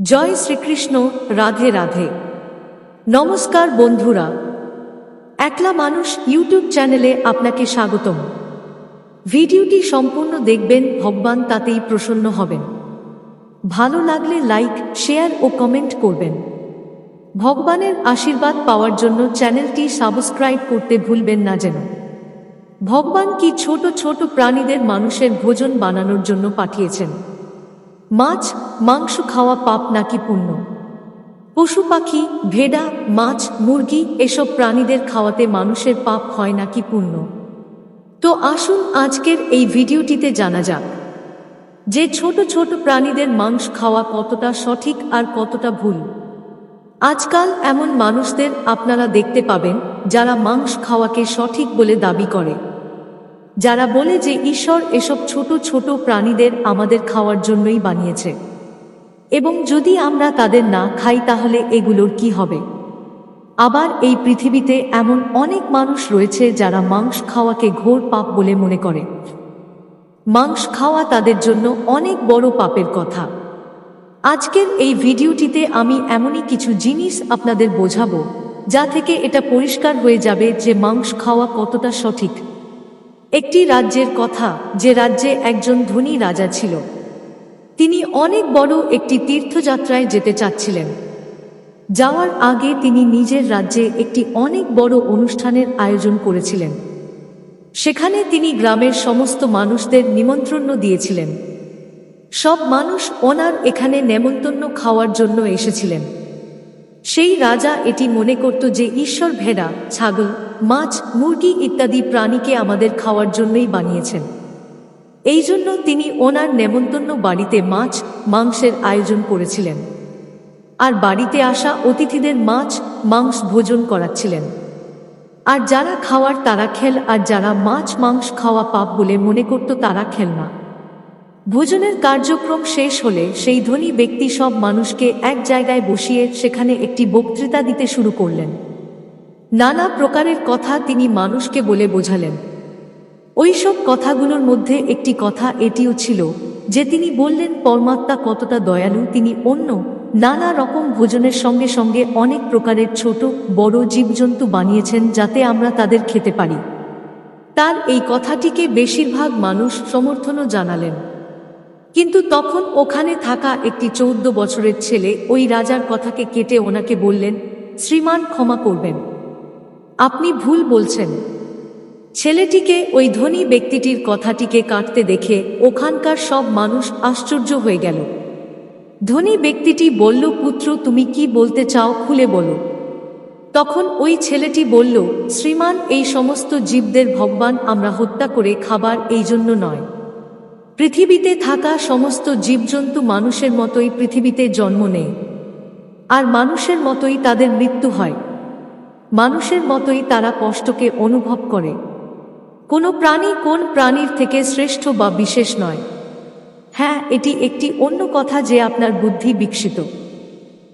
জয় শ্রীকৃষ্ণ, রাধে রাধে। নমস্কার বন্ধুরা। একলা মানুষ ইউটিউব চ্যানেলে আপনাকে স্বাগতম। ভিডিওটি সম্পূর্ণ দেখবেন, ভগবান তাতেই প্রসন্ন হবেন। ভালো লাগলে লাইক, শেয়ার ও কমেন্ট করবেন। ভগবানের আশীর্বাদ পাওয়ার জন্য চ্যানেলটি সাবস্ক্রাইব করতে ভুলবেন না যেন। ভগবান কি ছোট ছোট প্রাণীদের মানুষের ভোজন বানানোর জন্য পাঠিয়েছেন। মাছ, মাংস খাওয়া পাপ নাকি পুণ্য? পশু পাখি, ভেড়া, মাছ, মুরগি এসব প্রাণীদের খাওয়াতে মানুষের পাপ হয় নাকি পুণ্য? তো আসুন আজকের এই ভিডিওটিতে জানা যাক যে ছোট ছোট প্রাণীদের মাংস খাওয়া কতটা সঠিক আর কতটা ভুল। আজকাল এমন মানুষদের আপনারা দেখতে পাবেন যারা মাংস খাওয়াকে সঠিক বলে দাবি করে। যারা বলে যে ঈশ্বর এসব ছোট ছোট প্রাণীদের আমাদের খাওয়ার জন্যই বানিয়েছে। এবং যদি আমরা তাদের না খাই তাহলে এগুলোর কি হবে? আবার এই পৃথিবীতে এমন অনেক মানুষ রয়েছে যারা মাংস খাওয়াকে ঘোর পাপ বলে মনে করে। মাংস খাওয়া তাদের জন্য অনেক বড় পাপের কথা। আজকের এই ভিডিওটিতে আমি এমনই কিছু জিনিস আপনাদের বোঝাবো, যা থেকে এটা পরিষ্কার হয়ে যাবে যে মাংস খাওয়া কতটা সঠিক। একটি রাজ্যের কথা যে রাজ্যে একজন ধনী রাজা ছিল। তিনি অনেক বড় একটি তীর্থযাত্রায় যেতে চাচ্ছিলেন। যাওয়ার আগে তিনি নিজের রাজ্যে একটি অনেক বড় অনুষ্ঠানের আয়োজন করেছিলেন। সেখানে তিনি গ্রামের সমস্ত মানুষদের নিমন্ত্রণ দিয়েছিলেন। সব মানুষ ওনার এখানে নেমন্তন্ন খাওয়ার জন্য এসেছিলেন। সেই রাজা এটি মনে করত যে ঈশ্বর ভেড়া, ছাগল, মাছ, মুরগি ইত্যাদি প্রাণীকে আমাদের খাওয়ার জন্যই বানিয়েছেন। এই জন্য তিনি ওনার নেমন্তন্ন বাড়িতে মাছ, মাংসের আয়োজন করেছিলেন। আর বাড়িতে আসা অতিথিদের মাছ, মাংস ভোজন করাচ্ছিলেন। আর যারা খাওয়ার তারা খেল, আর যারা মাছ, মাংস খাওয়া পাপ বলে মনে করত তারা খেল না। ভোজনের কার্যক্রম শেষ হলে সেই ধনী ব্যক্তি সব মানুষকে এক জায়গায় বসিয়ে সেখানে একটি বক্তৃতা দিতে শুরু করলেন। নানা প্রকারের কথা তিনি মানুষকে বলে বোঝালেন। ওইসব কথাগুলোর মধ্যে একটি কথা এটিও ছিল যে তিনি বললেন, পরমাত্মা কতটা দয়ালু, তিনি অন্য নানা রকম ভোজনের সঙ্গে সঙ্গে অনেক প্রকারের ছোট, বড় জীবজন্তু বানিয়েছেন যাতে আমরা তাদের খেতে পারি। তার এই কথাটিকে বেশিরভাগ মানুষ সমর্থনও জানালেন। কিন্তু তখন ওখানে থাকা একটি চৌদ্দ বছরের ছেলে ওই রাজার কথাকে কেটে ওনাকে বললেন, শ্রীমান, ক্ষমা করবেন। আপনি ভুল বলছেন। ছেলেটিকে ওই ধনী ব্যক্তিটির কথাটিকে কাটতে দেখে ওখানকার সব মানুষ আশ্চর্য হয়ে গেল। ধনী ব্যক্তিটি বলল, পুত্র, তুমি কি বলতে চাও খুলে বলো। তখন ওই ছেলেটি বলল, শ্রীমান, এই সমস্ত জীবদের ভগবান আমরা হত্যা করে খাবার এই জন্য নয়। পৃথিবীতে থাকা সমস্ত জীবজন্তু মানুষের মতোই পৃথিবীতে জন্ম নেয়। আর মানুষের মতোই তাদের মৃত্যু হয়। মানুষের মতোই তারা কষ্টকে অনুভব করে। কোনো প্রাণী কোন প্রাণীর থেকে শ্রেষ্ঠ বা বিশেষ নয়। হ্যাঁ এটি একটি অন্য কথা যে আপনার বুদ্ধি বিকশিত।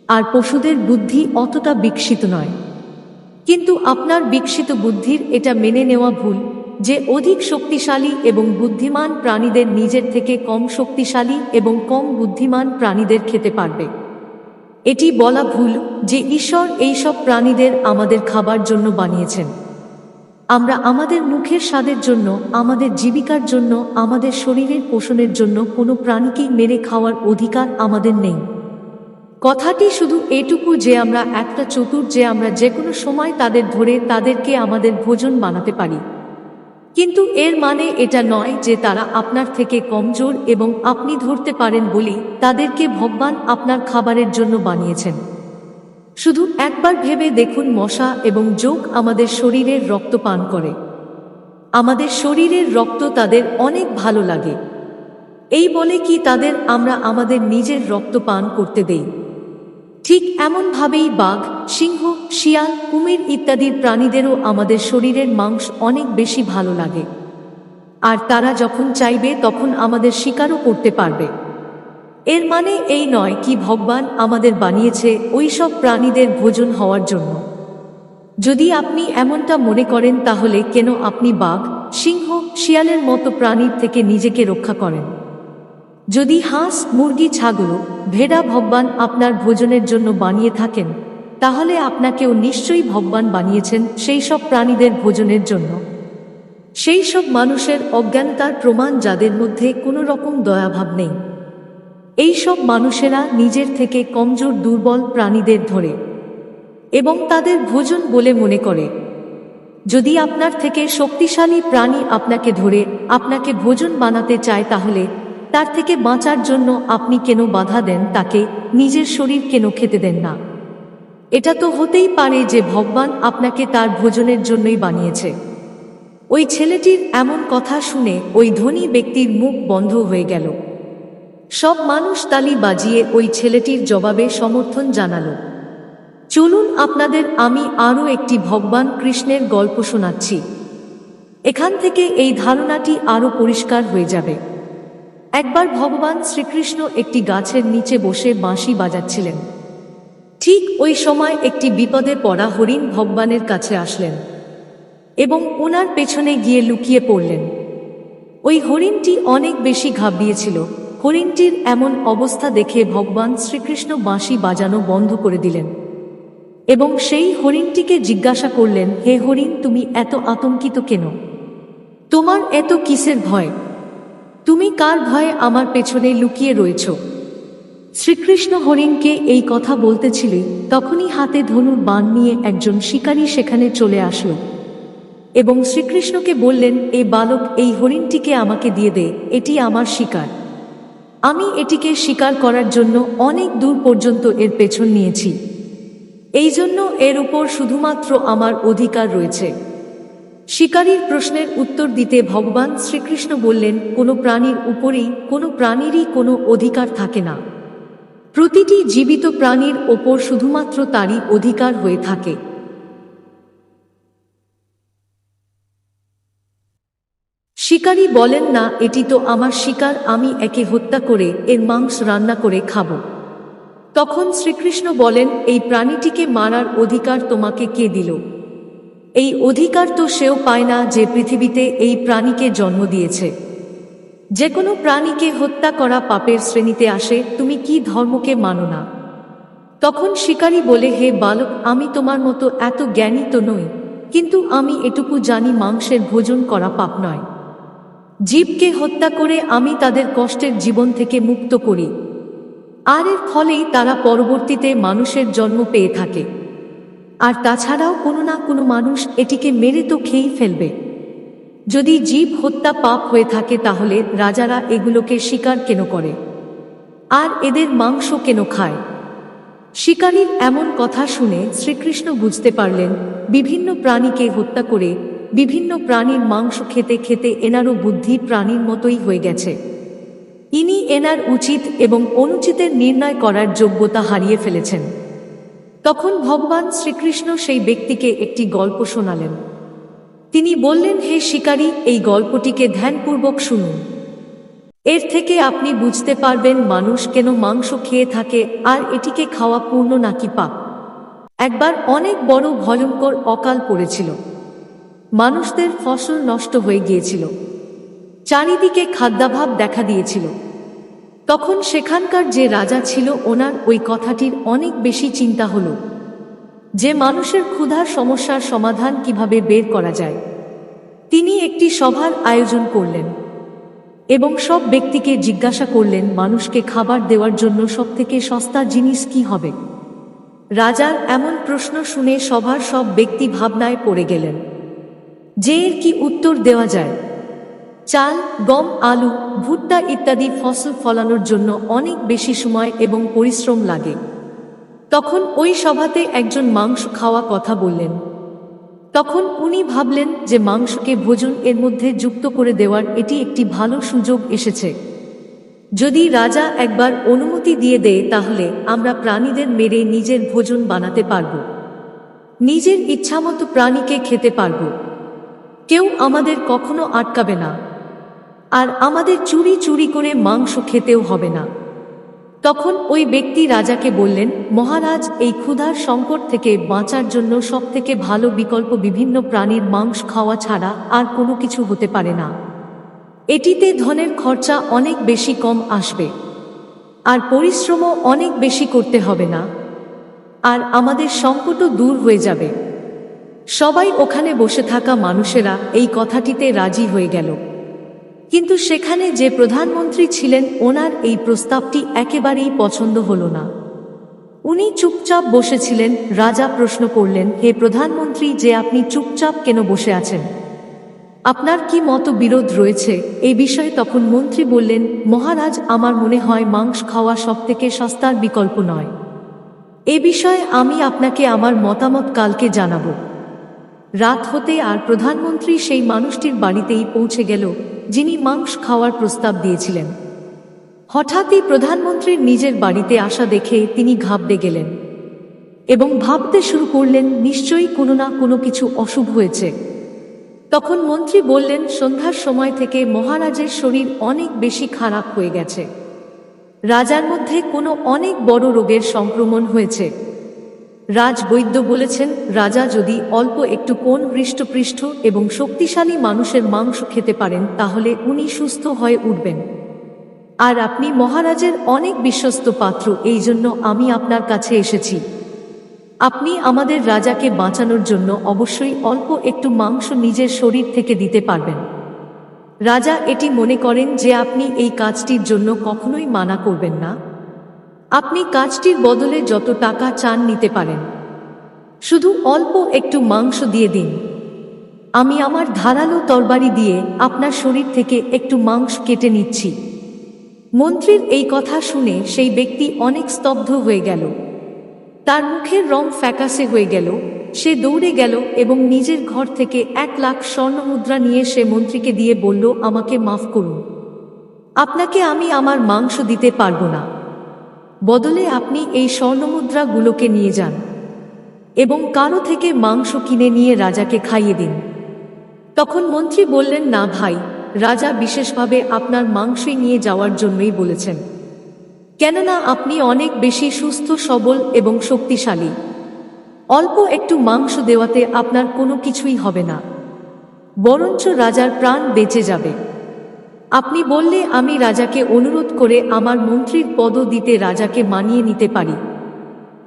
আর পশুদের বুদ্ধি অতটা বিকশিত নয়। কিন্তু আপনার বিকশিত বুদ্ধির এটা মেনে নেওয়া ভুল। যে অধিক শক্তিশালী এবং বুদ্ধিমান প্রাণীদের নিজের থেকে কম শক্তিশালী এবং কম বুদ্ধিমান প্রাণীদের খেতে পারবে। এটি বলা ভুল যে ঈশ্বর এইসব প্রাণীদের আমাদের খাবার জন্য বানিয়েছেন। আমরা আমাদের মুখের স্বাদের জন্য, আমাদের জীবিকার জন্য, আমাদের শরীরের পোষণের জন্য কোনো প্রাণীকেই মেরে খাওয়ার অধিকার আমাদের নেই। কথাটি শুধু এটুকু যে আমরা একটা চতুর যে আমরা যে কোনো সময় তাদের ধরে তাদেরকে আমাদের ভোজন বানাতে পারি। কিন্তু এর মানে এটা নয় যে তারা আপনার থেকে কমজোর এবং আপনি ধরতে পারেন বলি তাদেরকে ভগবান আপনার খাবারের জন্য বানিয়েছেন। শুধু একবার ভেবে দেখুন মশা এবং যোগ আমাদের শরীরের রক্ত পান করে। আমাদের শরীরের রক্ত তাদের অনেক ভালো লাগে। এই বলে কি তাদের আমরা আমাদের নিজের রক্ত পান করতে দেই? ঠিক এমনভাবেই বাঘ, সিংহ, শিয়াল, কুমির ইত্যাদির প্রাণীদেরও আমাদের শরীরের মাংস অনেক বেশি ভালো লাগে। আর তারা যখন চাইবে তখন আমাদের শিকারও করতে পারবে। এর মানে এই নয় কি ভগবান আমাদের বানিয়েছে ওই সব প্রাণীদের ভোজন হওয়ার জন্য। যদি আপনি এমনটা মনে করেন তাহলে কেন আপনি বাঘ, সিংহ, শিয়ালের মতো প্রাণীর থেকে নিজেকে রক্ষা করেন? যদি হাঁস, মুরগি, ছাগল ভেড়া, ভগবান আপনার ভোজনের জন্য বানিয়ে থাকেন, তাহলে আপনাকেও নিশ্চয়ই ভগবান বানিয়েছেন সেই সব প্রাণীদের ভোজনের জন্য। সেই সব মানুষের অজ্ঞানতার প্রমাণ যাদের মধ্যে কোনো রকম দয়াভাব নেই। এই সব মানুষেরা নিজের থেকে কমজোর, দুর্বল প্রাণীদের ধরে এবং তাদের ভোজন বলে মনে করে। যদি আপনার থেকে শক্তিশালী প্রাণী আপনাকে ধরে, আপনাকে ভোজন বানাতে চায় তাহলে তার থেকে বাঁচার জন্য আপনি কেন বাধা দেন তাকে? নিজের শরীর কেন খেতে দেন না? এটা তো হতেই পারে যে ভগবান আপনাকে তার ভোজনের জন্যই বানিয়েছে। ওই ছেলেটির এমন কথা শুনে ওই ধনী ব্যক্তির মুখ বন্ধ হয়ে গেল। সব মানুষ তালি বাজিয়ে ওই ছেলেটির জবাবে সমর্থন জানালো। চলুন আপনাদের আমি আরও একটি ভগবান কৃষ্ণের গল্প শোনাচ্ছি। এখান থেকে এই ধারণাটি আরও পরিষ্কার হয়ে যাবে। একবার ভগবান শ্রীকৃষ্ণ একটি গাছের নিচে বসে বাঁশি বাজাচ্ছিলেন। ঠিক ওই সময় একটি বিপদে পড়া হরিণ ভগবানের কাছে আসলেন এবং ওনার পেছনে গিয়ে লুকিয়ে পড়লেন। ওই হরিণটি অনেক বেশি ঘাবড়িয়েছিল। হরিণটির এমন অবস্থা দেখে ভগবান শ্রীকৃষ্ণ বাঁশি বাজানো বন্ধ করে দিলেন এবং সেই হরিণটিকে জিজ্ঞাসা করলেন, হে হরিণ, তুমি এত আতঙ্কিত কেন? তোমার এত কিসের ভয়? তুমি কার ভয়ে আমার পেছনে লুকিয়ে রয়েছ? শ্রীকৃষ্ণ হরিণকে এই কথা বলতেছিলে, তখনই হাতে ধনুর বান নিয়ে একজন শিকারী সেখানে চলে আসলো। এবং শ্রীকৃষ্ণকে বললেন এই বালক, এই হরিণটিকে আমাকে দিয়ে দে, এটি আমার শিকার। আমি এটিকে শিকার করার জন্য অনেক দূর পর্যন্ত এর পেছন নিয়েছি। এই জন্য এর উপর শুধুমাত্র আমার অধিকার রয়েছে। শিকারীর প্রশ্নের উত্তর দিতে ভগবান শ্রীকৃষ্ণ বললেন, কোনো প্রাণীর উপরেই, কোনো প্রাণীরই কোনো অধিকার থাকে না। প্রতিটি জীবিত প্রাণীর ওপর শুধুমাত্র তারই অধিকার হয়ে থাকে। শিকারী বলেন, না, এটি তো আমার শিকার, আমি একে হত্যা করে, এর মাংস রান্না করে খাব। তখন শ্রীকৃষ্ণ বলেন, এই প্রাণীটিকে মারার অধিকার তোমাকে কে দিল? এই অধিকার তো সেও পায় না যে পৃথিবীতে এই প্রাণীকে জন্ম দিয়েছে। যে কোনো প্রাণীকে হত্যা করা পাপের শ্রেণীতে আসে, তুমি কি ধর্মকে মানো না? তখন শিকারী বলে, হে বালক, আমি তোমার মতো এত জ্ঞানী তো নই, কিন্তু আমি এটুকু জানি মাংসের ভোজন করা পাপ নয়। জীবকে হত্যা করে আমি তাদের কষ্টের জীবন থেকে মুক্ত করি। আর এর ফলেই তারা পরবর্তীতে মানুষের জন্ম পেয়ে থাকে। আর তাছাড়াও কোনো না কোনো মানুষ এটিকে মেরে তো খেয়েই ফেলবে। যদি জীব হত্যা পাপ হয়ে থাকে তাহলে রাজারা এগুলোকে শিকার কেন করে? আর এদের মাংস কেন খায়? শিকারীর এমন কথা শুনে শ্রীকৃষ্ণ বুঝতে পারলেন, বিভিন্ন প্রাণীকে হত্যা করে বিভিন্ন প্রাণীর মাংস খেতে খেতে এনারও বুদ্ধি প্রাণীর মতোই হয়ে গেছে। ইনি এনার উচিত এবং অনুচিতের নির্ণয় করার যোগ্যতা হারিয়ে ফেলেছেন। তখন ভগবান শ্রীকৃষ্ণ সেই ব্যক্তিকে একটি গল্প শোনালেন। তিনি বললেন, হে শিকারী, এই গল্পটিকে ধ্যানপূর্বক শুনুন। এর থেকে আপনি বুঝতে পারবেন মানুষ কেন মাংস খেয়ে থাকে আর এটিকে খাওয়া পূর্ণ নাকি পাপ। একবার অনেক বড় ভয়ঙ্কর অকাল পড়েছিল। মানুষদের ফসল নষ্ট হয়ে গিয়েছিল। চারিদিকে খাদ্যাভাব দেখা দিয়েছিল। তখন সেখানকার যে রাজা ছিল, ওনার ওই কথাটির অনেক বেশি চিন্তা হলো। যে মানুষের ক্ষুধার সমস্যার সমাধান কীভাবে বের করা যায়। তিনি একটি সভার আয়োজন করলেন এবং সব ব্যক্তিকে জিজ্ঞাসা করলেন, মানুষকে খাবার দেওয়ার জন্য সবথেকে সস্তা জিনিস কি হবে? রাজার এমন প্রশ্ন শুনে সভার সব ব্যক্তি ভাবনায় পড়ে গেলেন। যে এর কি উত্তর দেওয়া যায়? চাল, গম, আলু, ভুট্টা ইত্যাদি ফসল ফলানোর জন্য অনেক বেশি সময় এবং পরিশ্রম লাগে। তখন ওই সভাতে একজন মাংস খাওয়া কথা বললেন। তখন উনি ভাবলেন যে মাংসকে ভোজন এর মধ্যে যুক্ত করে দেওয়ার এটি একটি ভালো সুযোগ এসেছে। যদি রাজা একবার অনুমতি দিয়ে দেয় তাহলে আমরা প্রাণীদের মেরে নিজের ভোজন বানাতে পারব। নিজের ইচ্ছামতো প্রাণীকে খেতে পারব। কেউ আমাদের কখনো আটকাবে না। আর আমাদের চুরি চুরি করে মাংস খেতেও হবে না। তখন ওই ব্যক্তি রাজাকে বললেন, মহারাজ, এই ক্ষুধার সংকট থেকে বাঁচার জন্য সবথেকে ভালো বিকল্প বিভিন্ন প্রাণীর মাংস খাওয়া ছাড়া আর কোনো কিছু হতে পারে না। এটিতে ধনের খরচা অনেক বেশি কম আসবে। আর পরিশ্রমও অনেক বেশি করতে হবে না। আর আমাদের সংকটও দূর হয়ে যাবে। সবাই ওখানে বসে থাকা মানুষেরা এই কথাটিতে রাজি হয়ে গেল। কিন্তু সেখানে যে প্রধানমন্ত্রী ছিলেন, ওনার এই প্রস্তাবটি একেবারেই পছন্দ হল না। উনি চুপচাপ বসেছিলেন, রাজা প্রশ্ন করলেন, হে প্রধানমন্ত্রী, যে আপনি চুপচাপ কেন বসে আছেন? আপনার কি মত বিরোধ রয়েছে? এই বিষয়ে তখন মন্ত্রী বললেন, মহারাজ, আমার মনে হয় মাংস খাওয়া সবথেকে সস্তার বিকল্প নয়। এ বিষয়ে আমি আপনাকে আমার মতামত কালকে জানাব। রাত হতে আর প্রধানমন্ত্রী সেই মানুষটির বাড়িতেই পৌঁছে গেল, যিনি মাংস খাওয়ার প্রস্তাব দিয়েছিলেন। হঠাৎই প্রধানমন্ত্রীর নিজের বাড়িতে আসা দেখে তিনি ঘাবড়ে গেলেন এবং ভাবতে শুরু করলেন, নিশ্চয়ই কোনো না কোনো কিছু অশুভ হয়েছে। তখন মন্ত্রী বললেন, সন্ধ্যার সময় থেকে মহারাজের শরীর অনেক বেশি খারাপ হয়ে গেছে। রাজার মধ্যে কোনো অনেক বড় রোগের সংক্রমণ হয়েছে। রাজবৈদ্য বলেছেন, রাজা যদি অল্প একটু কোন হৃষ্টপৃষ্ঠ এবং শক্তিশালী মানুষের মাংস খেতে পারেন, তাহলে উনি সুস্থ হয়ে উঠবেন। আর আপনি মহারাজের অনেক বিশ্বস্ত পাত্র এই জন্য আমি আপনার কাছে এসেছি। আপনি আমাদের রাজাকে বাঁচানোর জন্য অবশ্যই অল্প একটু মাংস নিজের শরীর থেকে দিতে পারবেন। রাজা এটি মনে করেন যে আপনি এই কাজটির জন্য কখনোই মানা করবেন না। আপনি কাজটির বদলে যত টাকা চান নিতে পারেন। শুধু অল্প একটু মাংস দিয়ে দিন। আমি আমার ধারালো তরবারি দিয়ে আপনার শরীর থেকে একটু মাংস কেটে নিচ্ছি। মন্ত্রীর এই কথা শুনে সেই ব্যক্তি অনেক স্তব্ধ হয়ে গেল। তার মুখের রং ফ্যাকাসে হয়ে গেল। সে দৌড়ে গেল এবং নিজের ঘর থেকে এক লাখ স্বর্ণমুদ্রা নিয়ে সে মন্ত্রীকে দিয়ে বলল, আমাকে মাফ করুন। আপনাকে আমি আমার মাংস দিতে পারব না। বদলে আপনি এই স্বর্ণমুদ্রাগুলোকে নিয়ে যান এবং কারও থেকে মাংস কিনে নিয়ে রাজাকে খাইয়ে দিন। তখন মন্ত্রী বললেন, না ভাই, রাজা বিশেষভাবে আপনার মাংসই নিয়ে যাওয়ার জন্যই বলেছেন। কেননা আপনি অনেক বেশি সুস্থ, সবল এবং শক্তিশালী। অল্প একটু মাংস দেওয়াতে আপনার কোনো কিছুই হবে না। বরঞ্চ রাজার প্রাণ বেঁচে যাবে। আপনি বললে আমি রাজাকে অনুরোধ করে আমার মন্ত্রীর পদ দিতে রাজাকে মানিয়ে নিতে পারি।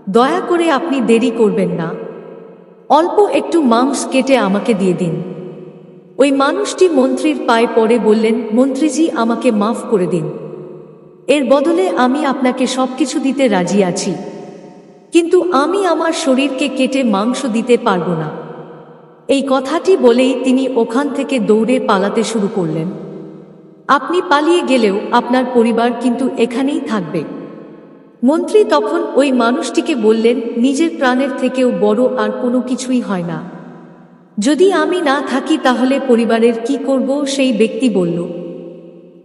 দয়া করে আপনি দেরি করবেন না। অল্প একটু মাংস কেটে আমাকে দিয়ে দিন। ওই মানুষটি মন্ত্রীর পায়ে পড়ে বললেন, মন্ত্রীজি, আমাকে মাফ করে দিন। এর বদলে আমি আপনাকে সবকিছু দিতে রাজি আছি। কিন্তু আমি আমার শরীরকে কেটে মাংস দিতে পারব না। এই কথাটি বলেই তিনি ওখান থেকে দৌড়ে পালাতে শুরু করলেন। আপনি পালিয়ে গেলেও আপনার পরিবার কিন্তু এখানেই থাকবে। মন্ত্রী তখন ওই মানুষটিকে বললেন, নিজের প্রাণের থেকেও বড় আর কোনো কিছুই হয় না। যদি আমি না থাকি তাহলে পরিবারের কি করব? সেই ব্যক্তি বলল।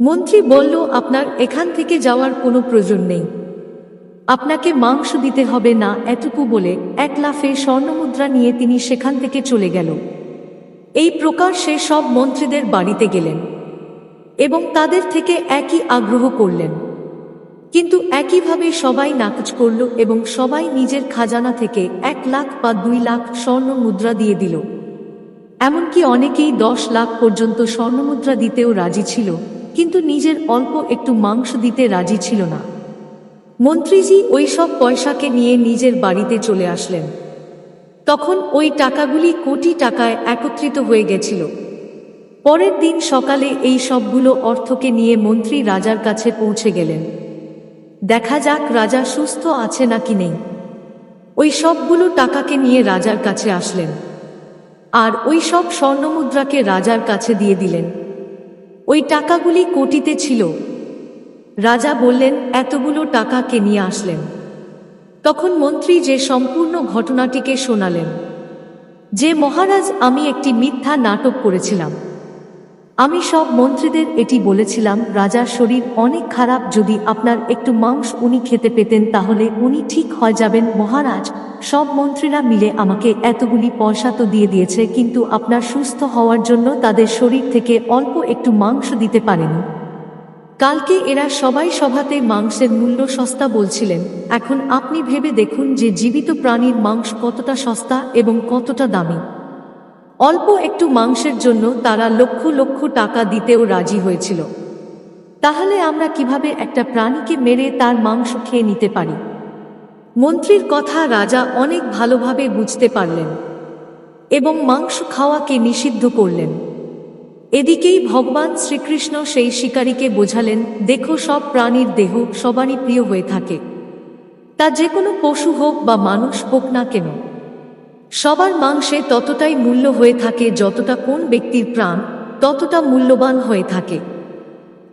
মন্ত্রী বলল, আপনার এখান থেকে যাওয়ার কোনো প্রয়োজন নেই। আপনাকে মাংস দিতে হবে না এটুকু বলে এক লাফে স্বর্ণমুদ্রা নিয়ে তিনি সেখান থেকে চলে গেল। এই প্রকার সে সব মন্ত্রীদের বাড়িতে গেলেন। এবং তাদের থেকে একই আগ্রহ করলেন। কিন্তু একইভাবে সবাই নাকচ করল এবং সবাই নিজের খাজানা থেকে এক লাখ বা দুই লাখ স্বর্ণ মুদ্রা দিয়ে দিল। এমনকি অনেকেই দশ লাখ পর্যন্ত স্বর্ণমুদ্রা দিতেও রাজি ছিল, কিন্তু নিজের অল্প একটু মাংস দিতে রাজি ছিল না। মন্ত্রীজি ওই সব পয়সাকে নিয়ে নিজের বাড়িতে চলে আসলেন। তখন ওই টাকাগুলি কোটি টাকায় একত্রিত হয়ে গেছিল। পরের দিন সকালে এই সবগুলো অর্থকে নিয়ে মন্ত্রী রাজার কাছে পৌঁছে গেলেন। দেখা যাক রাজা সুস্থ আছে নাকি নেই। ওই সবগুলো টাকাকে নিয়ে রাজার কাছে আসলেন। আর ওই সব স্বর্ণমুদ্রাকে রাজার কাছে দিয়ে দিলেন। ওই টাকাগুলি কোটিতে ছিল। রাজা বললেন, এতগুলো টাকা কে নিয়ে আসলেন? তখন মন্ত্রী যে সম্পূর্ণ ঘটনাটিকে শোনালেন। যে মহারাজ, আমি একটি মিথ্যা নাটক করেছিলাম। আমি সব মন্ত্রীদের এটি বলেছিলাম, রাজার শরীর অনেক খারাপ, যদি আপনার একটু মাংস উনি খেতে পেতেন তাহলে উনি ঠিক হয়ে যাবেন, মহারাজ। সব মন্ত্রীরা মিলে আমাকে এতগুলি পয়সা তো দিয়ে দিয়েছে, কিন্তু আপনার সুস্থ হওয়ার জন্য তাদের শরীর থেকে অল্প একটু মাংস দিতে পারেনি। কালকে এরা সবাই সভাতে মাংসের মূল্য সস্তা বলছিলেন। এখন আপনি ভেবে দেখুন যে জীবিত প্রাণীর মাংস কতটা সস্তা এবং কতটা দামি। অল্প একটু মাংসের জন্য তারা লক্ষ লক্ষ টাকা দিতেও রাজি হয়েছিল। তাহলে আমরা কীভাবে একটা প্রাণীকে মেরে তার মাংস খেয়ে নিতে পারি? মন্ত্রীর কথা রাজা অনেক ভালোভাবে বুঝতে পারলেন এবং মাংস খাওয়াকে নিষিদ্ধ করলেন। এদিকেই ভগবান শ্রীকৃষ্ণ সেই শিকারীকে বোঝালেন, দেখো, সব প্রাণীর দেহ সবারই প্রিয় হয়ে থাকে। তা যে কোনো পশু হোক বা মানুষ হোক না কেন সবার মাংসে ততটাই মূল্য হয়ে থাকে যতটা কোন ব্যক্তির প্রাণ, ততটা মূল্যবান হয়ে থাকে।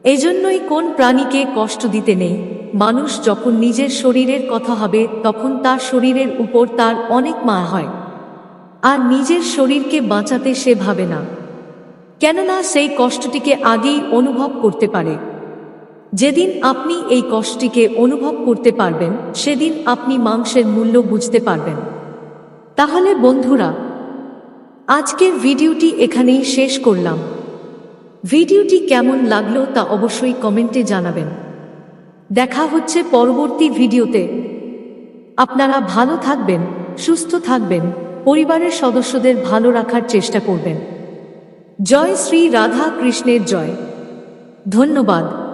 এজন্যই কোন প্রাণীকে কষ্ট দিতে নেই। মানুষ যখন নিজের শরীরের কথা হবে তখন তার শরীরের উপর তার অনেক মায়া হয়। আর নিজের শরীরকে বাঁচাতে সে ভাবে না। কেননা সেই কষ্টটিকে আগেই অনুভব করতে পারে। যেদিন আপনি এই কষ্টটিকে অনুভব করতে পারবেন, সেদিন আপনি মাংসের মূল্য বুঝতে পারবেন। তাহলে বন্ধুরা, আজকের ভিডিওটি এখানেই শেষ করলাম। ভিডিওটি কেমন লাগল তা অবশ্যই কমেন্টে জানাবেন। দেখা হচ্ছে পরবর্তী ভিডিওতে। আপনারা ভালো থাকবেন, সুস্থ থাকবেন, পরিবারের সদস্যদের ভালো রাখার চেষ্টা করবেন। জয় শ্রী রাধা কৃষ্ণের জয়। ধন্যবাদ।